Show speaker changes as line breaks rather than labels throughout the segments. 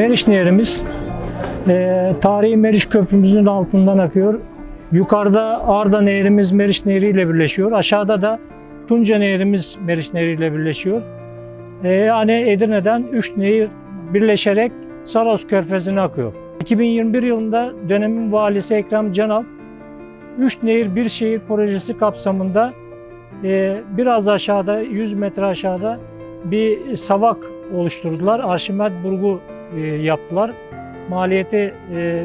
Meriç Nehri'miz e, tarihi Meriç Köprümüzün altından akıyor. Yukarıda Arda Nehri'miz Meriç Nehri ile birleşiyor. Aşağıda da Tunca Nehri'miz Meriç Nehri ile birleşiyor. E, yani Edirne'den 3 nehir birleşerek Saros Körfezi'ne akıyor. 2021 yılında dönemin valisi Ekrem Canal, 3 nehir bir şehir projesi kapsamında e, biraz aşağıda 100 metre aşağıda bir savak oluşturdular. Arşimet burgu e, yaptılar. Maliyeti e,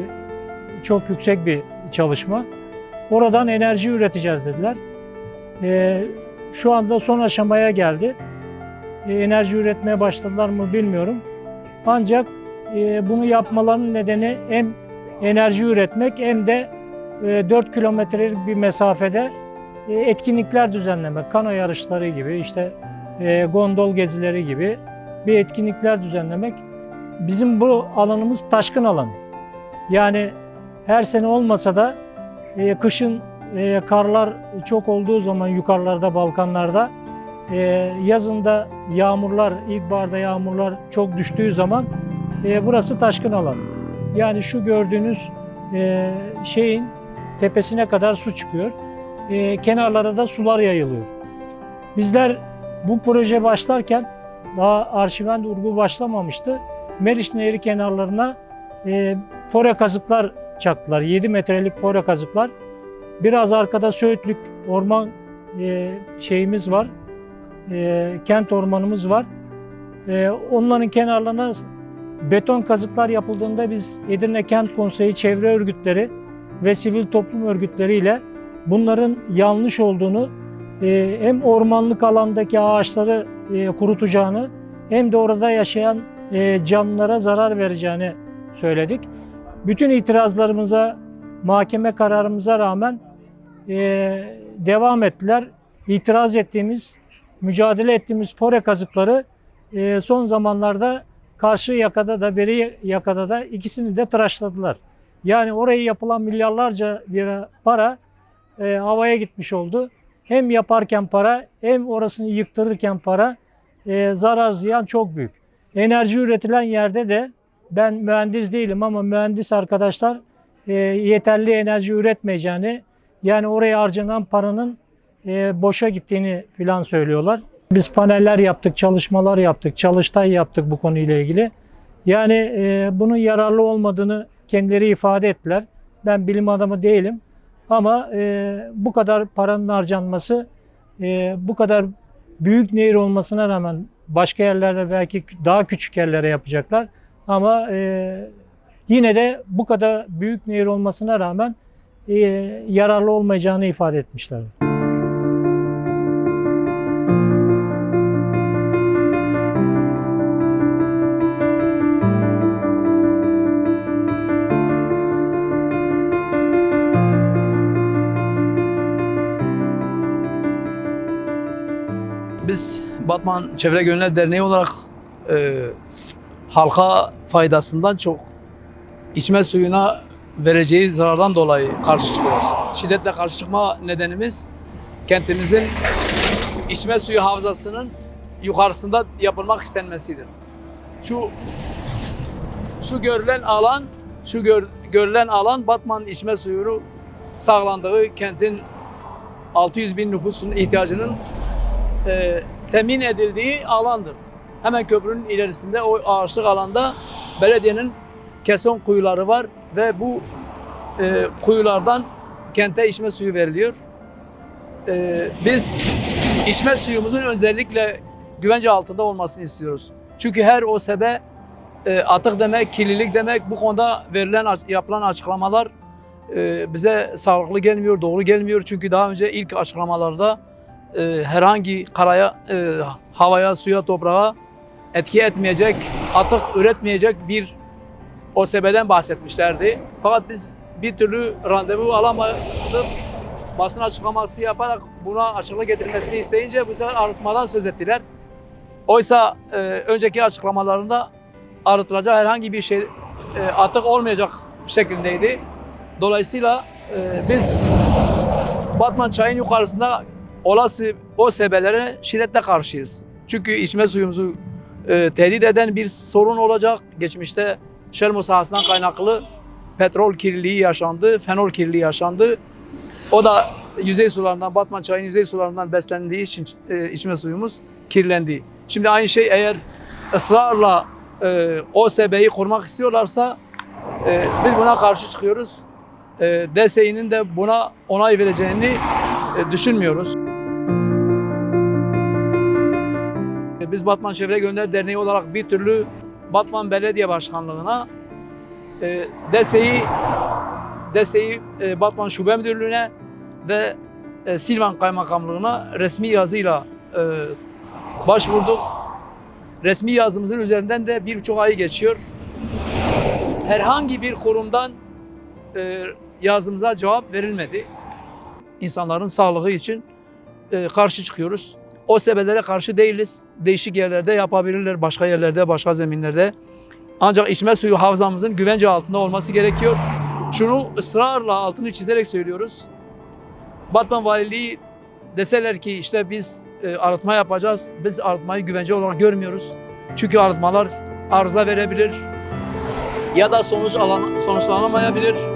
çok yüksek bir çalışma. Oradan enerji üreteceğiz dediler. E, şu anda son aşamaya geldi. E, enerji üretmeye başladılar mı bilmiyorum. Ancak e, bunu yapmalarının nedeni hem enerji üretmek hem de e, 4 kilometrelik bir mesafede e, etkinlikler düzenlemek. Kano yarışları gibi işte e, gondol gezileri gibi bir etkinlikler düzenlemek. Bizim bu alanımız taşkın alan. Yani her sene olmasa da e, kışın e, karlar çok olduğu zaman yukarılarda, Balkanlarda, e, yazında yağmurlar, ilkbaharda yağmurlar çok düştüğü zaman e, burası taşkın alan. Yani şu gördüğünüz e, şeyin tepesine kadar su çıkıyor. E, kenarlara da sular yayılıyor. Bizler bu proje başlarken daha arşivend urgu başlamamıştı. Meriç Nehri kenarlarına e, fore kazıklar çaktılar. 7 metrelik fore kazıklar. Biraz arkada Söğütlük orman e, şeyimiz var. E, kent ormanımız var. E, onların kenarlarına beton kazıklar yapıldığında biz Edirne Kent Konseyi çevre örgütleri ve sivil toplum örgütleriyle bunların yanlış olduğunu e, hem ormanlık alandaki ağaçları e, kurutacağını hem de orada yaşayan e, canlılara zarar vereceğini söyledik. Bütün itirazlarımıza, mahkeme kararımıza rağmen e, devam ettiler. İtiraz ettiğimiz, mücadele ettiğimiz fore kazıkları e, son zamanlarda karşı yakada da beri yakada da ikisini de tıraşladılar. Yani oraya yapılan milyarlarca lira para e, havaya gitmiş oldu. Hem yaparken para hem orasını yıktırırken para e, zarar ziyan çok büyük. Enerji üretilen yerde de ben mühendis değilim ama mühendis arkadaşlar e, yeterli enerji üretmeyeceğini yani oraya harcanan paranın e, boşa gittiğini filan söylüyorlar. Biz paneller yaptık, çalışmalar yaptık, çalıştay yaptık bu konuyla ilgili. Yani e, bunun yararlı olmadığını kendileri ifade ettiler. Ben bilim adamı değilim ama e, bu kadar paranın harcanması, e, bu kadar büyük nehir olmasına rağmen başka yerlerde belki daha küçük yerlere yapacaklar. Ama e, yine de bu kadar büyük nehir olmasına rağmen e, yararlı olmayacağını ifade etmişler.
Biz Batman Çevre Gönüller Derneği olarak e, halka faydasından çok içme suyuna vereceği zarardan dolayı karşı çıkıyoruz. Şiddetle karşı çıkma nedenimiz kentimizin içme suyu havzasının yukarısında yapılmak istenmesidir. Şu şu görülen alan, şu gör, görülen alan Batman içme suyunu sağlandığı kentin 600 bin nüfusun ihtiyacının e, temin edildiği alandır. Hemen köprünün ilerisinde o ağaçlık alanda belediyenin keson kuyuları var ve bu e, kuyulardan kente içme suyu veriliyor. E, biz içme suyumuzun özellikle güvence altında olmasını istiyoruz. Çünkü her o sebe e, atık demek, kirlilik demek bu konuda verilen yapılan açıklamalar e, bize sağlıklı gelmiyor, doğru gelmiyor. Çünkü daha önce ilk açıklamalarda e, herhangi karaya, e, havaya, suya, toprağa etki etmeyecek, atık üretmeyecek bir OSB'den bahsetmişlerdi. Fakat biz bir türlü randevu alamadık. Basın açıklaması yaparak buna açıklık getirmesini isteyince bu sefer arıtmadan söz ettiler. Oysa e, önceki açıklamalarında arıtılacak herhangi bir şey e, atık olmayacak şeklindeydi. Dolayısıyla e, biz Batman çayın yukarısında olası o sebelere şiddetle karşıyız. Çünkü içme suyumuzu e, tehdit eden bir sorun olacak. Geçmişte Şermo sahasından kaynaklı petrol kirliliği yaşandı, fenol kirliliği yaşandı. O da yüzey sularından, Batman çayının yüzey sularından beslendiği için e, içme suyumuz kirlendi. Şimdi aynı şey eğer ısrarla e, OSB'yi kurmak istiyorlarsa e, biz buna karşı çıkıyoruz. E, DSİ'nin de buna onay vereceğini e, düşünmüyoruz. Biz Batman Çevre Gönüller Derneği olarak bir türlü Batman Belediye Başkanlığı'na e, DSİ DSİ e, Batman Şube Müdürlüğü'ne ve e, Silvan Kaymakamlığı'na resmi yazıyla e, başvurduk. Resmi yazımızın üzerinden de bir buçuk ayı geçiyor. Herhangi bir kurumdan e, yazımıza cevap verilmedi. İnsanların sağlığı için e, karşı çıkıyoruz. O sebelere karşı değiliz. Değişik yerlerde yapabilirler, başka yerlerde, başka zeminlerde. Ancak içme suyu havzamızın güvence altında olması gerekiyor. Şunu ısrarla altını çizerek söylüyoruz. Batman Valiliği deseler ki işte biz e, arıtma yapacağız. Biz arıtmayı güvence olarak görmüyoruz. Çünkü arıtmalar arıza verebilir ya da sonuç alan, sonuçlanamayabilir.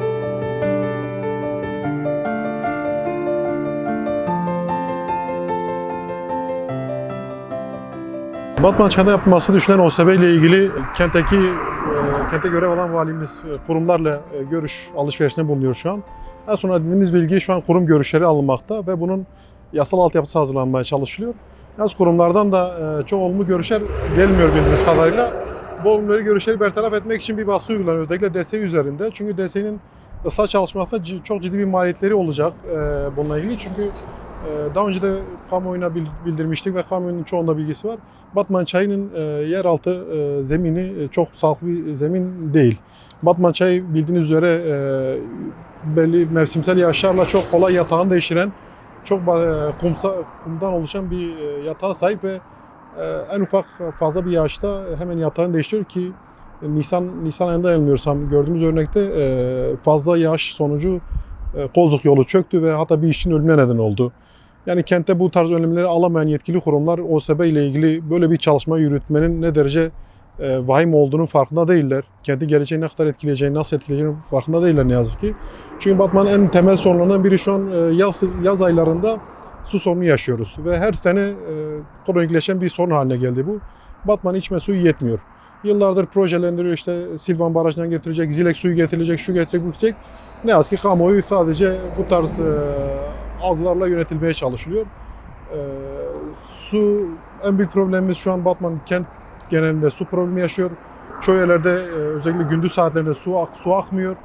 Batman çayında yapılması düşünen OSB ile ilgili kentteki e, kente görev alan valimiz e, kurumlarla e, görüş alışverişinde bulunuyor şu an. En son edindiğimiz bilgi şu an kurum görüşleri alınmakta ve bunun yasal altyapısı hazırlanmaya çalışılıyor. Yalnız kurumlardan da çok olumlu görüşler gelmiyor bildiğimiz kadarıyla. Bu olumlu görüşleri bertaraf etmek için bir baskı uygulanıyor özellikle DSİ üzerinde. Çünkü DSİ'nin ıslah çalışmasında çok ciddi bir maliyetleri olacak bununla ilgili. Çünkü daha önce de kamuoyuna bil- bildirmiştik ve kamuoyunun çoğunda bilgisi var. Batman çayının e, yeraltı e, zemini e, çok sağlıklı bir zemin değil. Batman çayı bildiğiniz üzere e, belli mevsimsel yağışlarla çok kolay yatağını değiştiren, çok e, kumsa, kumdan oluşan bir e, yatağa sahip ve e, en ufak fazla bir yağışta hemen yatağını değiştiriyor ki Nisan Nisan ayında yanılmıyorsam gördüğümüz örnekte e, fazla yağış sonucu e, Kozluk yolu çöktü ve hatta bir işin ölümüne neden oldu. Yani kentte bu tarz önlemleri alamayan yetkili kurumlar OSB ile ilgili böyle bir çalışma yürütmenin ne derece e, vahim olduğunun farkında değiller. Kenti geleceği ne kadar etkileyeceğini, nasıl etkileyeceğini farkında değiller ne yazık ki. Çünkü Batman'ın en temel sorunlarından biri şu an e, yaz, yaz aylarında su sorunu yaşıyoruz. Ve her sene e, kronikleşen bir sorun haline geldi bu. Batman içme suyu yetmiyor. Yıllardır projelendiriyor işte Silvan Barajı'ndan getirecek, Zilek suyu getirecek, şu getirecek, bu getirecek. Ne yazık ki kamuoyu sadece bu tarz e, algılarla yönetilmeye çalışılıyor. E, su en büyük problemimiz şu an Batman kent genelinde su problemi yaşıyor. Çoğu yerlerde e, özellikle gündüz saatlerinde su ak- su akmıyor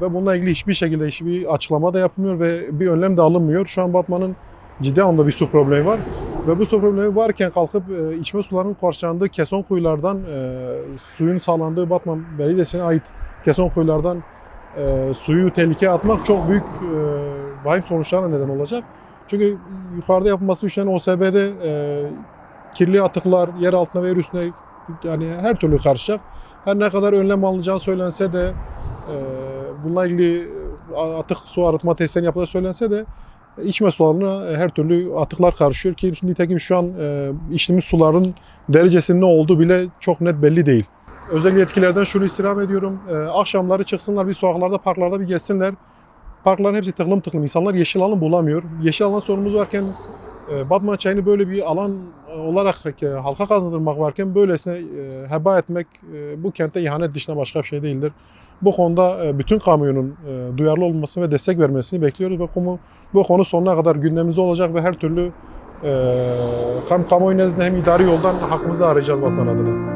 ve bununla ilgili hiçbir şekilde hiçbir açıklama da yapılmıyor ve bir önlem de alınmıyor. Şu an Batman'ın ciddi anlamda bir su problemi var ve bu su problemi varken kalkıp e, içme sularının karşılandığı keson kuyulardan e, suyun sağlandığı Batman Belediyesi'ne ait keson kuyulardan e, suyu tehlikeye atmak çok büyük e, vahim sonuçlarına neden olacak. Çünkü yukarıda yapılması düşünen OSB'de e, kirli atıklar yer altına ve yer üstüne yani her türlü karışacak. Her ne kadar önlem alınacağı söylense de e, bununla ilgili atık su arıtma tesislerinin yapılacağı söylense de içme sularına her türlü atıklar karışıyor ki nitekim şu an e, içtiğimiz suların derecesinin ne olduğu bile çok net belli değil. Özel yetkililerden şunu istirham ediyorum. E, akşamları çıksınlar bir sokaklarda, parklarda bir gezsinler. Parkların hepsi tıklım tıklım. İnsanlar yeşil alan bulamıyor. Yeşil alan sorunumuz varken e, Batman çayını böyle bir alan olarak e, halka kazandırmak varken böylesine e, heba etmek e, bu kente ihanet dışında başka bir şey değildir. Bu konuda e, bütün kamuoyunun e, duyarlı olmasını ve destek vermesini bekliyoruz ve konu, bu konu sonuna kadar gündemimizde olacak ve her türlü e, hem kamuoyu nezdinde hem idari yoldan hakkımızı arayacağız Batman adına.